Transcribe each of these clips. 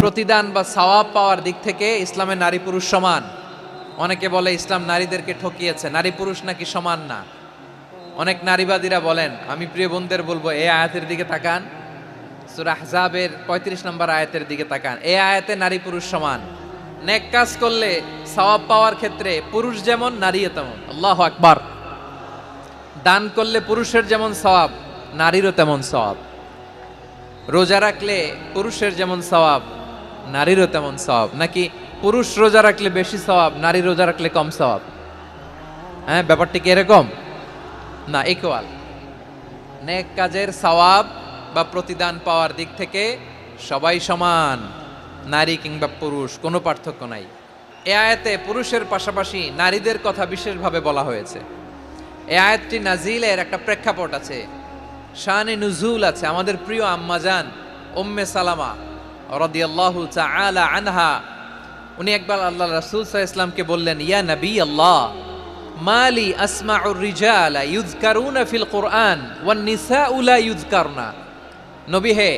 প্রতিদান বা সওয়াব পাওয়ার দিক থেকে ইসলামে নারী পুরুষ সমান। অনেকে বলে ইসলাম নারীদেরকে ঠকিয়েছে। নারী পুরুষ নাকি সমান না? অনেক নারীবাদীরা বলেন, আমি প্রিয় বোনদের বলব, এই আয়াতের দিকে তাকান। সুরা আহজাবের পঁয়ত্রিশ নম্বর আয়াতের দিকে তাকান। এই আয়াতে নারী পুরুষ সমান। নেক কাজ করলে সওয়াব পাওয়ার ক্ষেত্রে পুরুষ যেমন, নারীও তেমন। আল্লাহ আকবার। দান করলে পুরুষের যেমন সওয়াব, নারীরও তেমন সওয়াব। রোজা রাখলে পুরুষের যেমন সওয়াব নারীরও তেমন সওয়াব নাকি পুরুষ রোজা রাখলে বেশি সওয়াব নারী রোজা রাখলে কম সওয়াব হ্যাঁ ব্যাপারটি কি এরকম? না ইকুয়াল নেক কাজের সওয়াব বা প্রতিদান পাওয়ার দিক থেকে সবাই সমান, নারী কিংবা পুরুষ, কোনো পার্থক্য নাই। এ আয়াতে পুরুষের পাশাপাশি নারীদের কথা বিশেষভাবে বলা হয়েছে। এ আয়াতটি নাজিলের একটা প্রেক্ষাপট আছে। শানে নুজুল আছে, আমাদের প্রিয় আম্মাজান উম্মে সালামা। রদিয়াল্লাহু তাআলা আনহা, উনি একবার আল্লাহ রাসূল ইসলামকে বললেন, ইয়া নবী আল্লাহ মালি আসমাউর রিজালা ইউজকারুনা ফিল কোরআন ওয়ান নিসাউ লা ইউজকারনা নবী হে,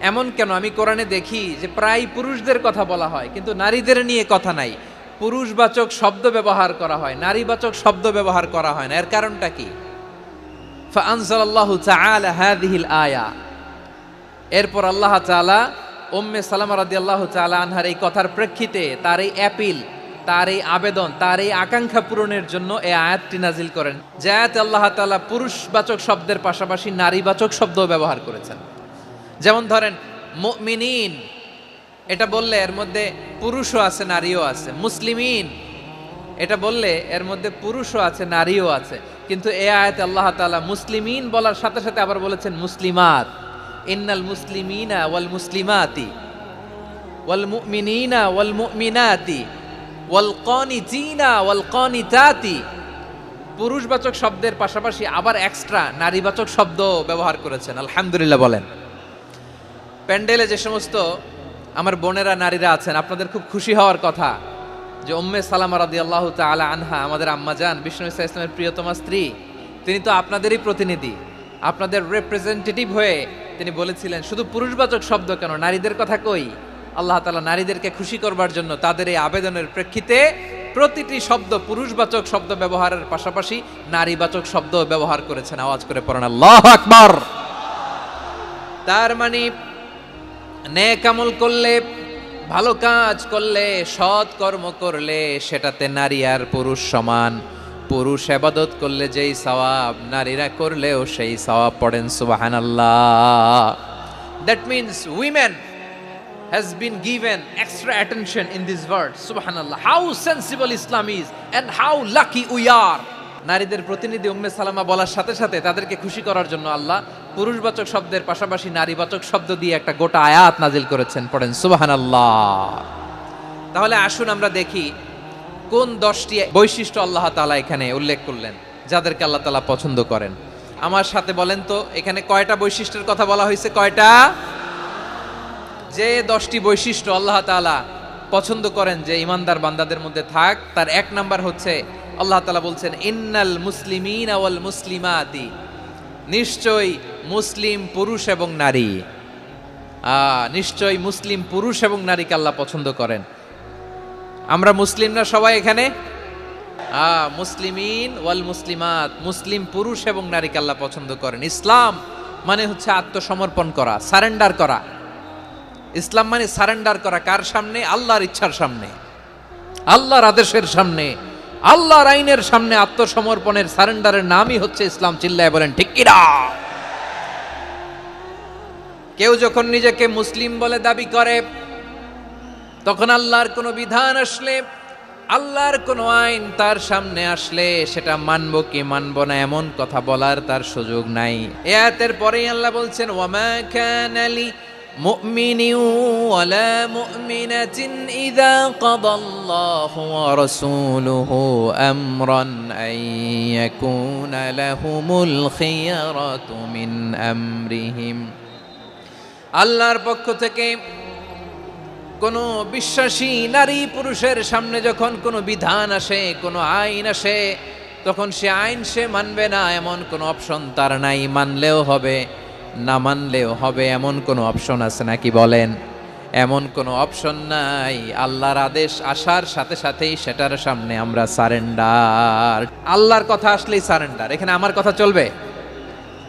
এমন কেন? আমি কোরআনে দেখি যে প্রায় পুরুষদের কথা বলা হয়, কিন্তু নারীদের নিয়ে কথা নাই। পুরুষবাচক শব্দ ব্যবহার করা হয়, নারীবাচক শব্দ ব্যবহার করা হয় না। এর কারণটা কি? ফাআনজালাল্লাহু তাআলা হাযিহিল আয়া। এরপর আল্লাহ তাআলা উম্মে সালামা রাদিয়াল্লাহু তাআলা আনহার এই কথার প্রেক্ষিতে তার এই অ্যাপিল তার এই আবেদন, তার এই আকাঙ্ক্ষা পূরণের জন্য এই আয়াতটি নাজিল করেন। যে আয়াতে আল্লাহ তাআলা পুরুষবাচক শব্দের পাশাপাশি নারীবাচক শব্দ ব্যবহার করেছেন। যেমন ধরেন, মুমিনিন, এটা বললে এর মধ্যে পুরুষও আছে, নারীও আছে। মুসলিমিন, এটা বললে এর মধ্যে পুরুষও আছে, নারীও আছে। কিন্তু এ আয়াতে আল্লাহ তাআলা মুসলিমিন বলার সাথে সাথে আবার বলেছেন মুসলিমাত। ইন্নাল মুসলিমিনা ওয়াল মুসলিমাতি, ওয়াল মুমিনিনা ওয়াল মুমিনাতি, ওয়াল কানিতিনা ওয়াল কানিতাতি পুরুষবাচক শব্দের পাশাপাশি আবার এক্সট্রা নারীবাচক শব্দ ব্যবহার করেছেন, আলহামদুলিল্লাহ বলেন। প্যান্ডেলে যে সমস্ত আমার বোনেরা নারীরা আছেন, আপনাদের খুব খুশি হওয়ার কথা যে উম্মে সালামা রাদি আল্লাহ আনহা, আমাদের আম্মা যান বিষ্ণু ইসলামের প্রিয়তমা স্ত্রী, তিনি তো আপনাদেরই প্রতিনিধি। আপনাদের রিপ্রেজেন্টেটিভ হয়ে তিনি বলেছিলেন, শুধু পুরুষবাচক শব্দ কেন? নারীদের কথা কই? আল্লাহ তালা নারীদেরকে খুশি করবার জন্য তাদের এই আবেদনের প্রেক্ষিতে প্রতিটি শব্দ পুরুষবাচক শব্দ ব্যবহারের পাশাপাশি নারীবাচক শব্দ ব্যবহার করেছেন। আওয়াজ করে পড়েন, আল্লাহ আকবর! তার মানে আমল করলে, ভালো কাজ করলে, সৎ কর্ম করলে সেটাতে নারী আর পুরুষ সমান। পুরুষ আবাদত করলে যেই সওয়াব, নারীরা করলেও সেই সওয়াব পড়েন সুবাহান আল্লাহ that means women has been given extra attention in this verse subhanallah how sensible islam is and how lucky we are নারীদের প্রতিনিধি উম্মে সালামা বলার সাথে সাথে তাদেরকে খুশি করার জন্য আল্লাহ পুরুষবাচক শব্দের পাশাপাশি নারীবাচক শব্দ দিয়ে একটা গোটা আয়াত নাজিল করেছেন, পড়েন, সুবহানাল্লাহ। তাহলে আসুন আমরা দেখি কোন দশটি বৈশিষ্ট্য আল্লাহ তাআলা এখানে উল্লেখ করলেন, যাদেরকে আল্লাহ তাআলা পছন্দ করেন? আমার সাথে বলেন তো, এখানে কয়টা বৈশিষ্ট্যের কথা বলা হয়েছে? কয়টা? যে দশটি বৈশিষ্ট্য আল্লাহ তাআলা পছন্দ করেন যে ইমানদার বান্দাদের মধ্যে থাক, তার এক নাম্বার হচ্ছে, আল্লাহ তালা বলছেন, ইন্নাল মুসলিমিন ওয়াল মুসলিমাতি। নিশ্চয়ই মুসলিম পুরুষ এবং নারী। নিশ্চয়ই মুসলিম পুরুষ এবং নারীকে আল্লাহ পছন্দ করেন। আমরা মুসলিমরা সবাই এখানে? মুসলিমিন ওয়াল মুসলিমাত। মুসলিম পুরুষ এবং নারীকে আল্লাহ পছন্দ করেন। ইসলাম মানে হচ্ছে আত্মসমর্পণ করা, সারেন্ডার করা। ইসলাম মানে সারেন্ডার করা কার সামনে? আল্লাহর ইচ্ছার সামনে। আল্লাহর আদেশের সামনে। আল্লাহর আইনের সামনে আত্মসমর্পণের সারেন্ডারের নামই হচ্ছে ইসলাম, চিল্লায় বলেন, ঠিক কিরা কেউ যখন নিজেকে মুসলিম বলে দাবি করে তখন আল্লাহর কোনো বিধান আসলে আল্লাহর কোনো আইন তার সামনে আসলে সেটা মানবো কি মানবো না এমন কথা বলার তার সুযোগ নাই এয়াতের পরেই আল্লাহ বলছেন ওয়ামা কানালি مؤمن ولا مؤمنة إذا قضى الله ورسوله أمرا أن يكون لهم الخيرة من أمرهم আল্লাহর পক্ষ থেকে কোনো বিশ্বাসী নারী পুরুষের সামনে যখন কোনো বিধান আসে, কোনো আইন আসে, তখন সে আইন সে মানবে না, এমন কোনো অপশন তার নাই। মানলেও হবে, না মানলেও হবে, এমন কোনো অপশন আছে নাকি বলেন? এমন কোনো অপশন নাই। আল্লাহর আদেশ আসার সাথে সাথেই সেটার সামনে আমরা সারেন্ডার। আল্লাহর কথা আসলেই সারেন্ডার। এখানে আমার কথা চলবে?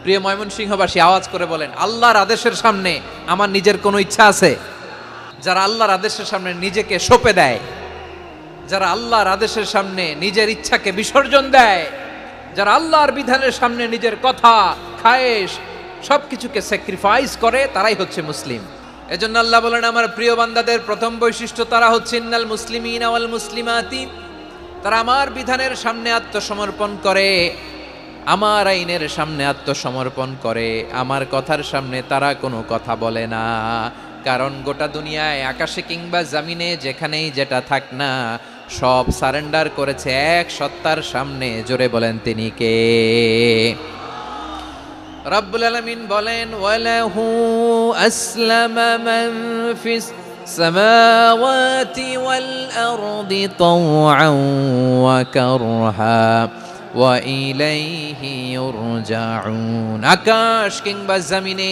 প্রিয় ময়মনসিংহবাসী, আওয়াজ করে বলেন, আল্লাহর আদেশের সামনে আমার নিজের কোনো ইচ্ছা আছে? যারা আল্লাহর আদেশের সামনে নিজেকে সঁপে দেয়, যারা আল্লাহর আদেশের সামনে নিজের ইচ্ছাকে বিসর্জন দেয়, যারা আল্লাহর বিধানের সামনে নিজের কথা, খায়েশ সব কিছুকে স্যাক্রিফাইস করে, তারাই হচ্ছে মুসলিম। এজন্য আল্লাহ বলেন, আমার প্রিয় বান্দাদের, প্রথম বৈশিষ্ট্য তারা হচ্ছে, ইন্নাল মুসলিমিন আওয়াল মুসলিমাতি তারা আমার বিধানের সামনে আত্মসমর্পণ করে, আমার আইনের সামনে আত্মসমর্পণ করে, আমার কথার সামনে তারা কোনো কথা বলে না। কারণ গোটা দুনিয়ায় আকাশে কিংবা জামিনে যেখানেই যেটা থাক না সব সারেন্ডার করেছে এক সত্তার সামনে জোরে বলেন তিনি কে রব্বুল আলামিন বলেন ওয়ালাহু আসলামা মান ফিস السماوات والأرض طوعا وكرها وإليه يرجعون আকাশ কিংবা জমিনে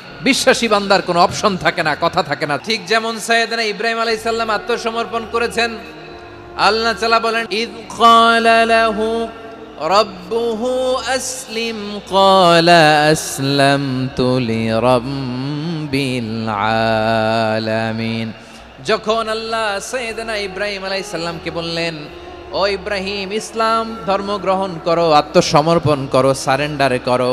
বিশ্বাসী বান্দার কোনো অপশন থাকে না, কথা থাকে না। ঠিক যেমন সৈয়দনা ইব্রাহিম আলাইহিস সালাম আত্মসমর্পণ করেছেন, আল্লাহ তাআলা বলেন, ইদ ক্বালা লাহু রব্বুহু আসলিম, ক্বালা আসলামতু লিরাব্বিল আলামিন। যখন আল্লাহ সৈয়দনা ইব্রাহিম আলাইহিস সালামকে বললেন, ও ইব্রাহিম, ইসলাম ধর্ম গ্রহণ করো, আত্মসমর্পণ করো, সারেন্ডার করো,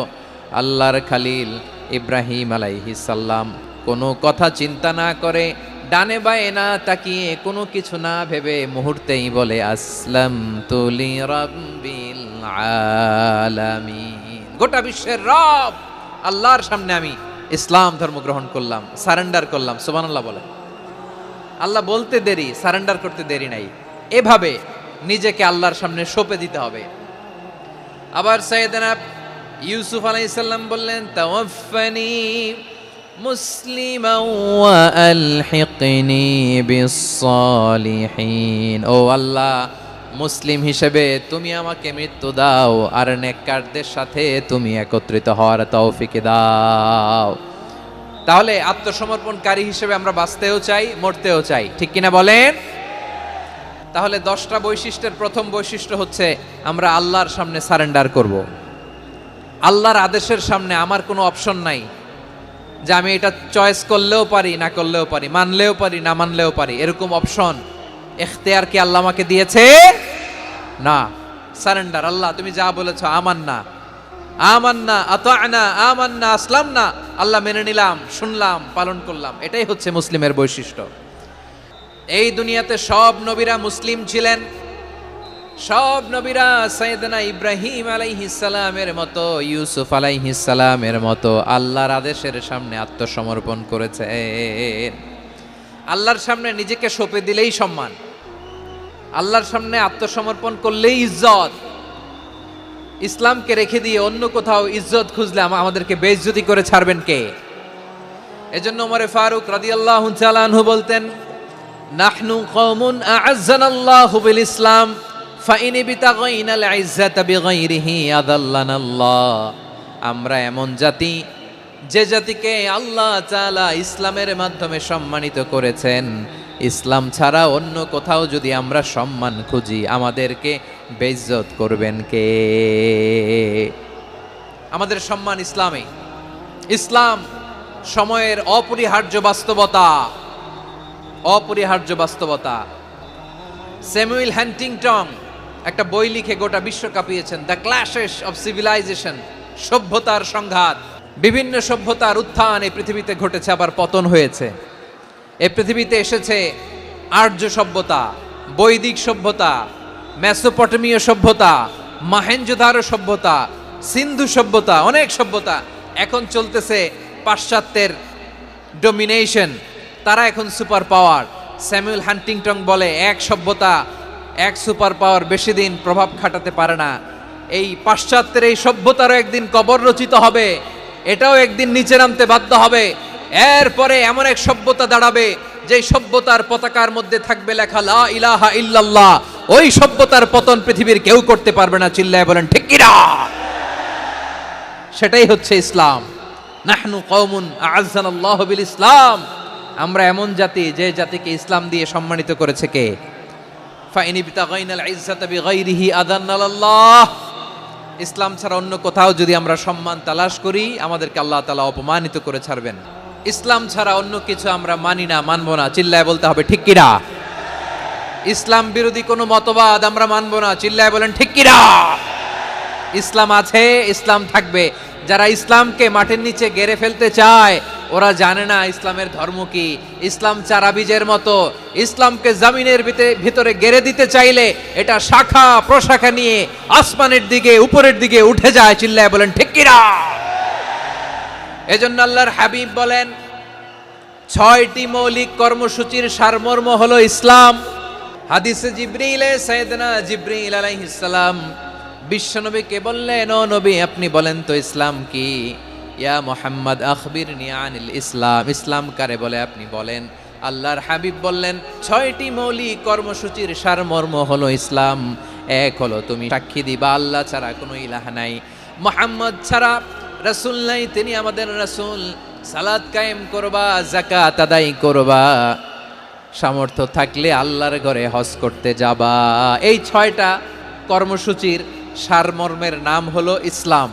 আল্লাহর খালিল ইব্রাহিম আলাইহিস সালাম কোনো কথা চিন্তা না করে, ডানে বায়ে না তাকিয়ে কোনো কিছু না ভেবে মুহূর্তেই বলে আসলাম তুলি রব্বিল আলামিন। গোটা বিশ্বের রব, আল্লাহর সামনে আমি ইসলাম ধর্ম গ্রহণ করলাম, সারেন্ডার করলাম, সুবহানাল্লাহ বলে। আল্লাহ বলতে দেরি, সারেন্ডার করতে দেরি নাই। এভাবে নিজেকে আল্লাহর সামনে সঁপে দিতে হবে। আবার সৈয়দনা ইউসুফ আলাইসাল্লাম বললেন তাওয়াফানি মুসলিমা ওয়া আলহিকনি বিসসালিহিন। ও আল্লাহ, মুসলিম হিসেবে তুমি আমাকে মৃত্যু দাও আর নেককারদের সাথে তুমি একত্রিত হওয়ার তৌফিক দাও। তাহলে আত্মসমর্পণকারী হিসেবে আমরা বাঁচতেও চাই, মরতেও চাই, ঠিক কিনা বলেন? তাহলে দশটা বৈশিষ্ট্যের প্রথম বৈশিষ্ট্য হচ্ছে আমরা আল্লাহর সামনে সারেন্ডার করব। আল্লাহর আদেশের সামনে আমার কোনো অপশন নাই যে আমি এটা চয়েস করলেও পারি, না করলেও পারি, মানলেও পারি, না মানলেও পারি, এরকম অপশন এখতেয়ার কি আল্লাহ আমাকে দিয়েছে? না। সারেন্ডার আল্লাহ তুমি যা বলেছ আমার না আমান্না, আতানা, আমান্না আসলাম না আল্লাহ মেনে নিলাম, শুনলাম, পালন করলাম। এটাই হচ্ছে মুসলিমের বৈশিষ্ট্য। এই দুনিয়াতে সব নবীরা মুসলিম ছিলেন। সব নবীরা সৈয়দনা ইব্রাহিম আলাইহিসালামের মতো, ইউসুফ আলাইহিসালামের মতো আল্লাহর আদেশের সামনে আত্মসমর্পণ করেছে। আল্লাহর সামনে নিজেকে সঁপে দিলেই সম্মান। আল্লাহর সামনে আত্মসমর্পণ করলেই ইজ্জত। ইসলামকে রেখে দিয়ে অন্য কোথাও ইজ্জত খুঁজলে আমাদেরকে বেইজ্জতি করে ছাড়বেন কে? এজন্য ওমরে ফারুক তাআলা আনহু বলতেন, নাহনু কওমুন আ'আজ্জানাল্লাহু বিল ইসলাম। ফাইন বিতাগাইনাল ইজ্জাতা বিগাইরিহি আদাল্লানাল্লাহ আমরা এমন জাতি, যে জাতিকে আল্লাহ তাআলা ইসলামের মাধ্যমে সম্মানিত করেছেন। ইসলাম ছাড়া অন্য কোথাও যদি আমরা সম্মান খুঁজি, আমাদেরকে বেইজ্জত করবেন কে? আমাদের সম্মান ইসলামে। ইসলাম সময়ের অপরিহার্য বাস্তবতা অপরিহার্য বাস্তবতা। স্যামুয়েল হ্যান্টিংটন একটা বই লিখে গোটা বিশ্ব কাঁপিয়েছেন। দ্য ক্ল্যাশেস অফ সিভিলাইজেশন সভ্যতার সংঘাত। বিভিন্ন সভ্যতার উত্থান এই পৃথিবীতে ঘটেছে, আবার পতন হয়েছে। এই পৃথিবীতে এসেছে আর্য সভ্যতা, বৈদিক সভ্যতা, মেসোপটেমীয় সভ্যতা, মাহেঞ্জোদারো সভ্যতা, সিন্ধু সভ্যতা, অনেক সভ্যতা এখন চলতেছে পাশ্চাত্যের ডোমিনেশন তারা এখন সুপার পাওয়ার স্যামুয়েল হান্টিংটন বলে, এক সভ্যতা এক সুপার পাওয়ার বেশি দিন প্রভাব খাটাতে পারে না। এই পাশ্চাত্যের এই সভ্যতারও একদিন কবর রচিত হবে। এটাও একদিন নিচে নামতে বাধ্য হবে। এরপরে এমন এক সভ্যতা দাঁড়াবে যে সভ্যতার পতাকার মধ্যে থাকবে লেখা লা ইলাহা ইল্লাল্লাহ। ওই সভ্যতার পতন পৃথিবীর কেউ করতে পারবে না, চিল্লায় বলেন, ঠিক সেটাই হচ্ছে ইসলাম। নাহনু কওমুন আ'আজ্জানাল্লাহু বিল ইসলাম। আমরা এমন জাতি, যে জাতিকে ইসলাম দিয়ে সম্মানিত করেছে কে? ইসলাম ছাড়া অন্য কোথাও যদি আমরা সম্মান তালাশ করি, আমাদেরকে আল্লাহ তাআলা অপমানিত করে ছাড়বেন। ইসলাম ছাড়া অন্য কিছু আমরা মানি না, মানবো না, চিল্লায় বলতে হবে, ঠিক কিরা ইসলাম বিরোধী কোনো মতবাদ আমরা মানবো না, চিল্লায় বলেন, ঠিক কিরা ইসলাম আছে, ইসলাম থাকবে। যারা ইসলামকে মাটির নিচে গেড়ে ফেলতে চায় ওরা জানে না ইসলামের ধর্ম কি। ইসলাম চারাবিজের মতো। ইসলামকে জামিনের ভিতে- ভিতরে গেড়ে দিতে চাইলে এটা শাখা, প্রশাখা নিয়ে আসমানের দিকে, উপরের দিকে উঠে যায়, চিল্লায় বলেন, ঠিক কিরা এজন্য আল্লাহর হাবিব বলেন, ছয়টি মৌলিক কর্মসূচির সারমর্ম হলো ইসলাম। হাদিসে জিব্রিলে, সাইয়েদনা জিব্রিল আলাইহিস সালাম, বিশ্বনবীকে বললেন, ও নবী, আপনি বলেন তো ইসলাম কি? ইয়া মোহাম্মদ আখবিরনি আনিল ইসলাম। ইসলাম কারে বলে আপনি বলেন? আল্লাহর হাবিব বললেন, ছয়টি মৌলিক কর্মসূচির সারমর্ম হলো ইসলাম। এক হলো তুমি সাক্ষী দিবা, আল্লাহ ছাড়া কোনো ইলাহ নাই। মোহাম্মদ ছাড়া রাসূল নাই, তিনি আমাদের রাসূল। সালাত কায়েম করবা জাকাত আদায় করবা। সামর্থ্য থাকলে আল্লাহর ঘরে হজ করতে যাবা। এই ছয়টা কর্মসূচির সারমর্মের নাম হলো ইসলাম।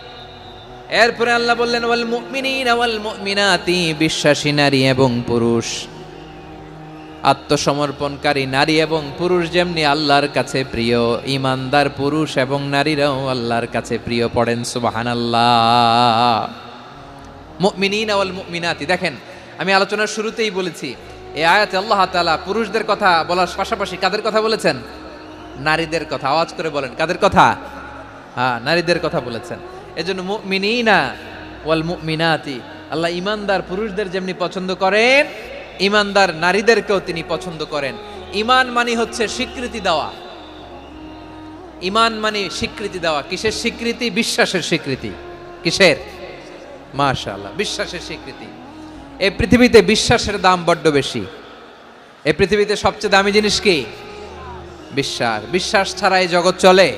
এরপরে আল্লাহ বললেন, ওয়াল মুমিনিন ওয়াল মুমিনাতি, বিশ্বাসী নারী এবং পুরুষ। আত্মসমর্পণকারী নারী এবং পুরুষ যেমনি আল্লাহর কাছে প্রিয়, ইমানদার পুরুষ এবং নারীরাও আল্লাহর কাছে প্রিয় পড়েন, সুবহানাল্লাহ। মুমিনিন ওয়াল মুমিনাতি, দেখেন, আমি আলোচনার শুরুতেই বলেছি, এই আয়াতে আল্লাহ তাআলা পুরুষদের কথা বলার পাশাপাশি কাদের কথা বলেছেন? নারীদের কথা, আওয়াজ করে বলেন, কাদের কথা? হ্যাঁ নারীদের কথা বলেছেন। এজন্য মুমিনিনা ওয়াল মুমিনাতি। আল্লাহ ইমানদার পুরুষদের যেমনি পছন্দ করেন, ইমানদার নারীদেরকেও তিনি পছন্দ করেন। ইমান মানে হচ্ছে স্বীকৃতি দেওয়া। ইমান মানে স্বীকৃতি দেওয়া। কিসের স্বীকৃতি? বিশ্বাসের স্বীকৃতি। কিসের? মাশাআল্লাহ, বিশ্বাসের স্বীকৃতি। এই পৃথিবীতে বিশ্বাসের দাম বড্ড বেশি। এই পৃথিবীতে সবচেয়ে দামি জিনিস কি? বিশ্বাস। বিশ্বাস ছাড়া এই জগৎ চলে।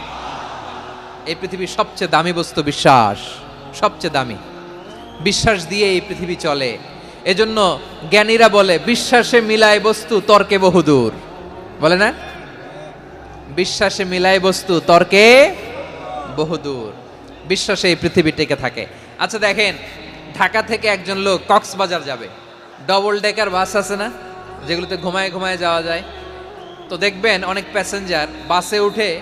এই পৃথিবীর সবচেয়ে দামি বস্তু বিশ্বাস, সবচেয়ে দামি। বিশ্বাস দিয়ে এই পৃথিবী চলে। এজন্য জ্ঞানীরা বলে, বিশ্বাসে মিলায় বস্তু, তর্কে বহুদূর। বলে না? বিশ্বাসে মিলায় বস্তু, তর্কে বহুদূর। বিশ্বাসে এই পৃথিবী টেকে থাকে। আচ্ছা দেখেন, ঢাকা থেকে একজন লোক কক্সবাজার যাবে। ডবল ডেকার বাস আছে না? যেগুলোতে ঘুমায় ঘুমায় যাওয়া যায়। তো দেখবেন অনেক প্যাসেঞ্জার বাসে উঠে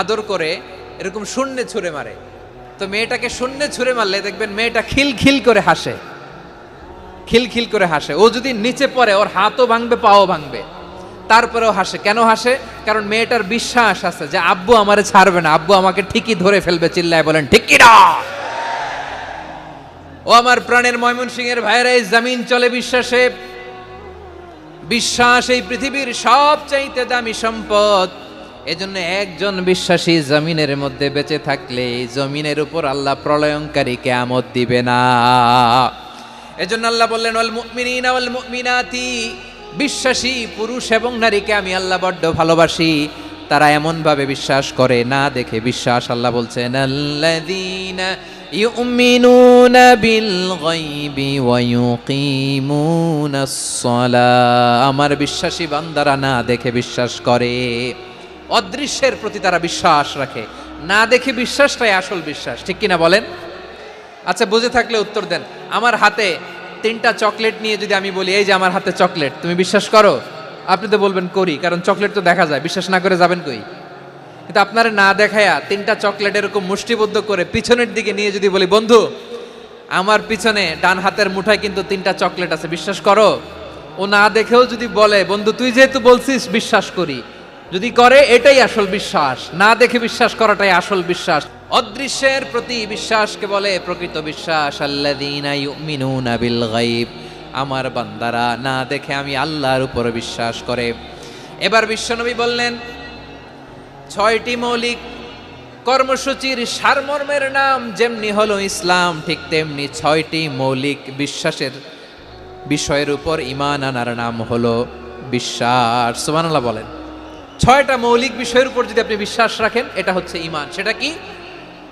আদর করে এরকম শূন্যে ছুঁড়ে মারে। তো মেয়েটাকে শূন্যে ছুঁড়ে মারলে দেখবেন মেয়েটা খিল খিল করে হাসে। খিল খিল করে হাসে। ও যদি নিচে পড়ে, ওর হাতও ভাঙবে, পাও ভাঙবে। তারপরেও হাসে। কেন হাসে? কারণ মেয়েটার বিশ্বাস আছে যে আব্বু আমারে ছাড়বে না। আব্বু আমাকে ঠিকই ধরে ফেলবে, চিল্লায় বলেন ঠিক কিনা ও আমার প্রাণের ময়মনসিংহের ভাইয়েরা, এই জমিন চলে বিশ্বাসে। বিশ্বাস এই পৃথিবীর সবচাইতে দামি সম্পদ। এজন্য একজন বিশ্বাসী জমিনের মধ্যে বেঁচে থাকলে জমিনের উপর আল্লাহ প্রলয়ঙ্কারী কেয়ামত দিবে না। এজন্য আল্লাহ বললেন, ওয়াল মুমিনিনা ওয়াল মুমিনাতি। বিশ্বাসী, পুরুষ এবং নারীকে আমি আল্লাহ বড্ড ভালোবাসি। তারা এমন ভাবে বিশ্বাস করে, না দেখে বিশ্বাস আল্লাহ বলছেন, আল্লাযীনা গায়বি ওয়া ইউকিমুনাস সালাহ। আমার বিশ্বাসী বান্দারা না দেখে বিশ্বাস করে। অদৃশ্যের প্রতি তারা বিশ্বাস রাখে। না দেখে বিশ্বাসটাই আসল বিশ্বাস। ঠিক কিনা বলেন? আচ্ছা বুঝে থাকলে উত্তর দেন। আমার হাতে তিনটা চকলেট নিয়ে যদি আমি বলি, এই যে আমার হাতে চকলেট, তুমি বিশ্বাস করো? আপনি তো বলবেন, করি, কারণ চকলেট তো দেখা যায়। বিশ্বাস না করে যাবেন কই? কিন্তু আপনার না দেখায়া তিনটা চকলেট এরকম মুষ্টিবদ্ধ করে পিছনের দিকে নিয়ে যদি বলি, বন্ধু, আমার পিছনে ডান হাতের মুঠায় কিন্তু তিনটা চকলেট আছে, বিশ্বাস করো? ও না দেখেও যদি বলে, বন্ধু, তুই যেহেতু বলছিস, বিশ্বাস করি। যদি করে, এটাই আসল বিশ্বাস। না দেখে বিশ্বাস করাটাই আসল বিশ্বাস। অদৃশ্যের প্রতি বিশ্বাসকে বলে প্রকৃত বিশ্বাস আমার বান্দারা, না দেখে আমি আল্লাহর উপর বিশ্বাস করে। এবার বিশ্বনবী বললেন, ছয়টি মৌলিক কর্মসূচির সারমর্মের নাম যেমনি হলো ইসলাম, ঠিক তেমনি ছয়টি মৌলিক বিশ্বাসের বিষয়ের উপর ইমান আনার নাম হলো বিশ্বাস। সুবহানাল্লাহ বলেন। ছয়টা মৌলিক বিষয়ের উপর যদি আপনি বিশ্বাস রাখেন, এটা হচ্ছে ইমান সেটা কি?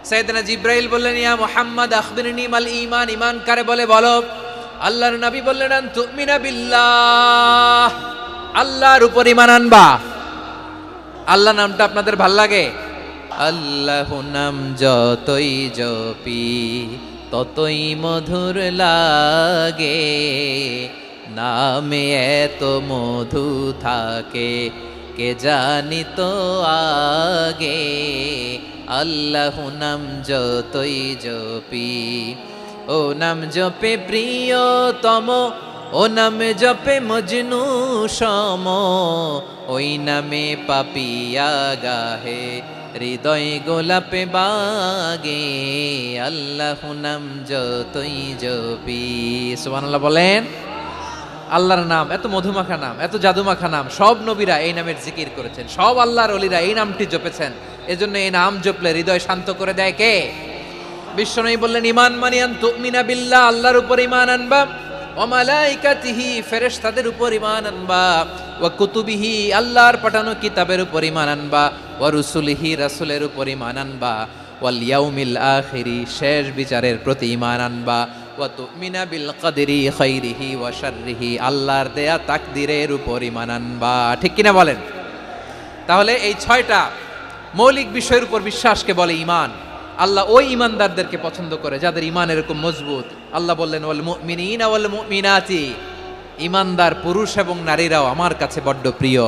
সাইয়েদনা জিব্রাইল বললেন, ইয়া মুহাম্মদ, আখবিরনি মাল ইমান ঈমান কারে বলে? বলো। আল্লাহর নবী বললেন তুমিনা বিল্লাহ। আল্লাহর উপর ঈমান আনবা। আল্লাহ নামটা আপনাদের ভালো লাগে? আল্লাহ নাম যতই জপি, ততই মধুর লাগে। নামে এত মধু থাকে কে জানি তো আগে? আল্লাহ নাম যতই জপি, ও নাম জপে প্রিয়তম, ও নামে জপে মজনু সম, ওই নামে পাপিয়া গাহে হৃদয় গোলাপে বাগে। আল্লাহ নাম যতই জপি, সুবহানাল্লাহ বলেন। আল্লাহর নাম, এত মধুমাখা নাম, এত জাদুমাখা নাম, সব নবীরা এই নামের জিকির করেছেন। সব আল্লাহর অলিরা এই নামটি জপেছেন। এজন্য এই নাম জপলে হৃদয় শান্ত করে দেয় কে? বিশ্ব বিশ্বনবী বললেন, ইমান মানিয়ান তুমিনা বিল্লাহ, আল্লাহর উপর ইমান আনবা। ওয়া মালাইকাতিহি, ফেরেশতাদের উপর ইমান আনবা। ওয়া কুতুবিহি, আল্লাহর পাঠানো কিতাবের উপর ইমান আনবা। ওয়া রুসুলিহি, রাসূলের উপর ইমান আনবা। ওয়াল ইয়াউমিল আখিরি, শেষ বিচারের প্রতি ইমান আনবা। ওয়া তুমিনা বিল কদরি খাইরিহি ওয়া শাররিহি, আল্লাহর দেয়া তাকদিরের উপর ইমান আনবা। ঠিক কিনা বলেন? তাহলে এই ছয়টা মৌলিক বিষয়ের উপর বিশ্বাসকে বলে ইমান আল্লাহ ওই ইমানদারদেরকে পছন্দ করে যাদের ইমান এরকম মজবুত। আল্লাহ বললেন, ওয়াল মুমিনিনা ওয়াল মুমিনাতি। ইমানদার পুরুষ এবং নারীরাও আমার কাছে বড্ড প্রিয়।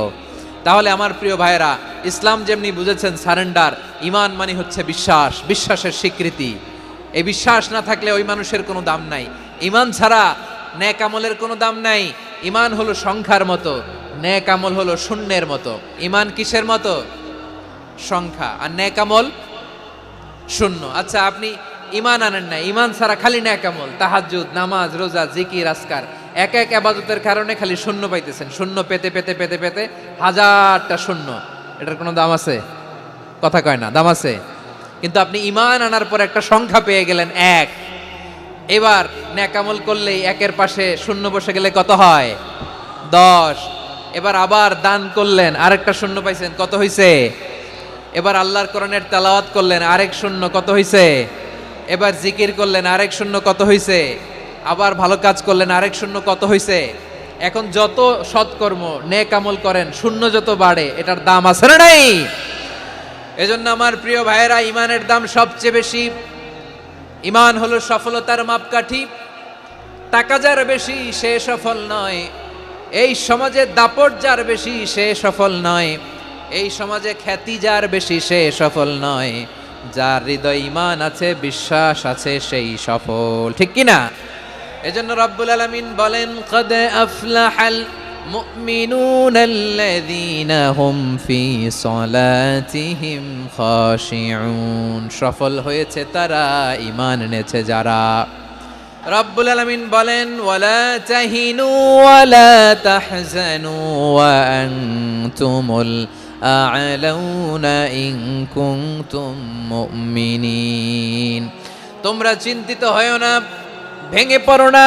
তাহলে আমার প্রিয় ভাইয়েরা, ইসলাম যেমনি বুঝেছেন সারেন্ডার ইমান মানে হচ্ছে বিশ্বাস, বিশ্বাসের স্বীকৃতি। এই বিশ্বাস না থাকলে ওই মানুষের কোনো দাম নাই। ইমান ছাড়া ন্যাক আমলের কোনো দাম নাই। ইমান হলো সংখ্যার মতো, ন্যাক আমল হলো শূন্যের মতো। ইমান কিসের মতো? সংখ্যা। আর ন্যাক আমল শূন্য। আচ্ছা আপনি ইমান আনেন না। ইমান ছাড়া খালি ন্যাক আমল। তাহাজ্জুদ, নামাজ, রোজা, জিকির আসকার এক এক আবাদতের কারণে খালি শূন্য পাইতেছেন। শূন্য পেতে পেতে পেতে পেতে হাজারটা শূন্য। এটার কোনো দাম আছে? কথা কয় না, দাম আছে? কিন্তু আপনি ইমান আনার পর একটা সংখ্যা পেয়ে গেলেন এক। এবার ন্যাকামল করলেই একের পাশে শূন্য বসে গেলে কত হয়? দশ। এবার আবার দান করলেন, আরেকটা শূন্য পাইছেন, কত হইছে? এবার আল্লাহর কোরআনের তেলাওয়াত করলেন, আরেক শূন্য, কত হইছে? এবার জিকির করলেন, আরেক শূন্য, কত হইছে? আবার ভালো কাজ করলেন, আরেক শূন্য, কত হইছে? এখন যত সৎকর্ম নেক আমল করেন, শূন্য যত বাড়ে, এটার দাম আছে না নাই? এজন্য আমার প্রিয় ভাইয়েরা, ইমানের দাম সবচেয়ে বেশি। ইমান হলো সফলতার মাপকাঠি। টাকা যার বেশি, সে সফল নয়। এই সমাজে দাপট যার বেশি, সে সফল নয়। এই সমাজে খ্যাতি যার বেশি, সে সফল নয়। যার হৃদয় ইমান আছে, বিশ্বাস আছে, সেই সফল। ঠিক কি না এজন্য রব্বুল আলামিন বলেন, কদ আফলাহাল মুমিনুন আল্লাযীনা হুম ফি সলাতিহিম খাশিউন সফল হয়েছে তারা, ঈমান এনেছে যারা। রব্বুল আলামিন বলেন, ওয়ালা তাহিনু ওয়ালা তাহজানু ওয়া আনতুমুল আ'লাউনা ইন কুনতুম মুমিনিন। তোমরা চিন্তিত হয়ো না, ভেঙে পড়ো না।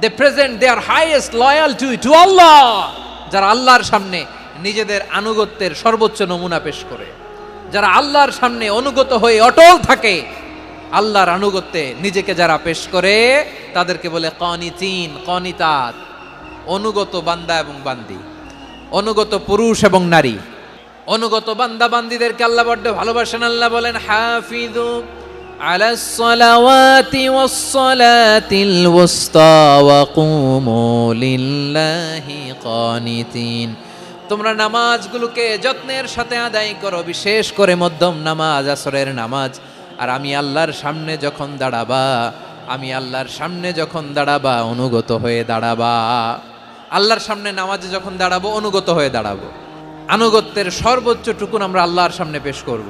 they present their highest loyal to to Allah যারা আল্লাহর সামনে নিজেদের আনুগত্যের সর্বোচ্চ নমুনা পেশ করে। যারা আল্লাহর সামনে অনুগত হয়ে অটল থাকে, আল্লাহর আনুগত্যে নিজেকে যারা পেশ করে, তাদেরকে বলে কনিতিন, কনিতাত, অনুগত বান্দা এবং বান্দি, অনুগত পুরুষ এবং নারী। অনুগত বান্দা বান্দিদেরকে আল্লাহ বড্ড ভালোবাসেন, আল্লাহ বলেন হাফিদু على الصلوات والصلاة الوسطى وقوموا لله قانتين তোমরা নামাজগুলোকে যত্নের সাথে আদায় করো বিশেষ করে মধ্যম নামাজ আসরের নামাজ আর আমি আল্লাহর সামনে যখন দাঁড়াবা আমি আল্লাহর সামনে যখন দাঁড়াবা অনুগত হয়ে দাঁড়াবা আল্লাহর সামনে নামাজে যখন দাঁড়াবো অনুগত হয়ে দাঁড়াবো আনুগত্যের সর্বোচ্চ টুকুন আমরা আল্লাহর সামনে পেশ করব।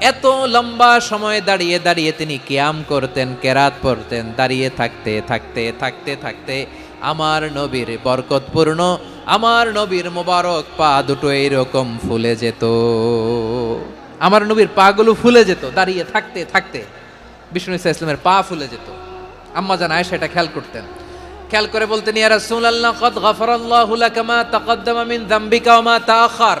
এত লম্বা সময় দাঁড়িয়ে দাঁড়িয়ে তিনি কিয়াম করতেন, কেরাত পড়তেন দাঁড়িয়ে থাকতে থাকতে থাকতে থাকতে আমার নবীর বরকতপূর্ণ আমার নবীর মোবারক পা দুটো এইরকম ফুলে যেত। আমার নবীর পাগুলো ফুলে যেত, দাঁড়িয়ে থাকতে থাকতে বিষ্ণু ইসা ইসলামের পা ফুলে যেত। আম্মা জান আয়েশা এটা খেয়াল করতেন। খেয়াল করে বলতেন, ইয়া রাসূলুল্লাহ, কদ গফরাল্লাহু লাকা মা তাকদ্দামা মিন যামবিকা ওয়া মা তাআখার।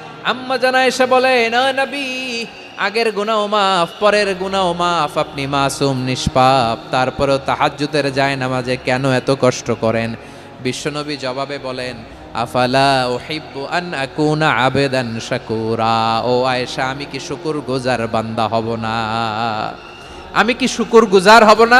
আম্মা জানা এসে বলে, না নবী, আগের গুনাও মাফ, পরের গুনাও মাফ, আপনি মাসুম, নিষ্পাপ, তারপরেও তাহাজ্জুদের যায় নামাজে কেন এত কষ্ট করেন? বিশ্বনবী জবাবে বলেন, আফালা ওহিব্বু আন আকুনা আবেদান শাকুরা, ও আয়েশা, আমি কি শুকুর গুজার বান্দা হব না? আমি কি শুকুর গুজার হব না?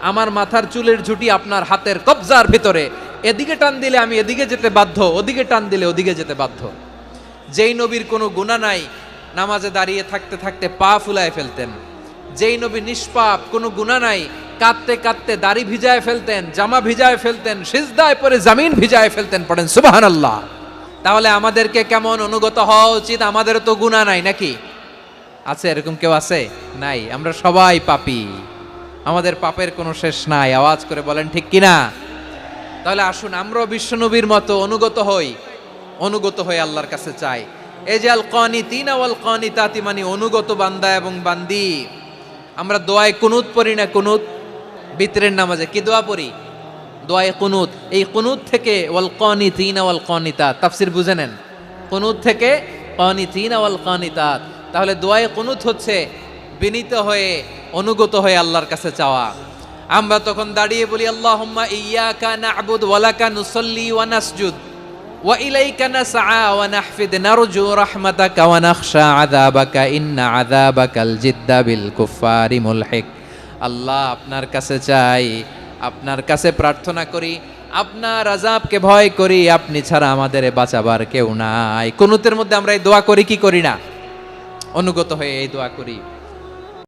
আমার মাথার চুলের ঝুটি আপনার হাতের কবজার ভিতরে। এদিকে টান দিলে আমি এদিকে যেতে বাধ্য, ওদিকে টান দিলে ওদিকে যেতে বাধ্য। যেই নবীর কোনো গুণা নাই, নামাজে দাঁড়িয়ে থাকতে থাকতে পা ফুলায় ফেলতেন। যেই নবী নিষ্পাপ, কোনো গুণা নাই, কাঁদতে কাঁদতে দাড়ি ভিজায় ফেলতেন, জামা ভিজায় ফেলতেন, সিজদায় পরে জামিন ভিজায় ফেলতেন, পড়েন সুবাহান আল্লাহ তাহলে আমাদেরকে কেমন অনুগত হওয়া উচিত? আমাদেরও তো গুণা নাই নাকি? আছে, এরকম কেউ আছে? নাই, আমরা সবাই পাপি। আমাদের পাপের কোনো শেষ নাই। আওয়াজ করে বলেন, ঠিক কিনা? তাহলে আসুন আমরাও বিশ্বনবীর মতো অনুগত হই। অনুগত হয়ে আল্লাহর কাছে চাই। এই যে আল কনি তিন আওয়াল কনি তাতি মানে অনুগত বান্দা এবং বান্দি। আমরা দোয়ায় কুনুত পড়ি না কুনুত? বিতরের নামাজে কি দোয়া পড়ি? দোয়ায় কুনুত। এই কুনুত থেকে ওয়াল কনি তিন ওয়াল কনিতা তাফসির বুঝে নেন। কুনুত থেকে কনি তিন ওয়াল কনিতাত। তাহলে দোয়ায় কুনুত হচ্ছে বিনীত হয়ে অনুগত হয়ে আল্লাহর কাছে চাওয়া। আমরা তখন দাঁড়িয়ে বলি, আল্লাহুম্মা ইয়্যাকা না'বুদু ওয়া লাকা নুসাল্লি ওয়া নাসজুদ ওয়া ইলাইকা নাসআ ওয়া নাহফিদ নারজু রাহমাতাকা ওয়া নাখশা আযাবাকা, ইন্না আযাবাকাল জিদ্দা বিল কুফারি মুলহিক। আল্লাহ আপনার কাছে চাই, আপনার কাছে প্রার্থনা করি, আপনার আজাবকে ভয় করি, আপনি ছাড়া আমাদের বাঁচাবার কেউ নাই। কুনুতের মধ্যে আমরা এই দোয়া করি, কি করি না? অনুগত হয়ে এই দোয়া করি।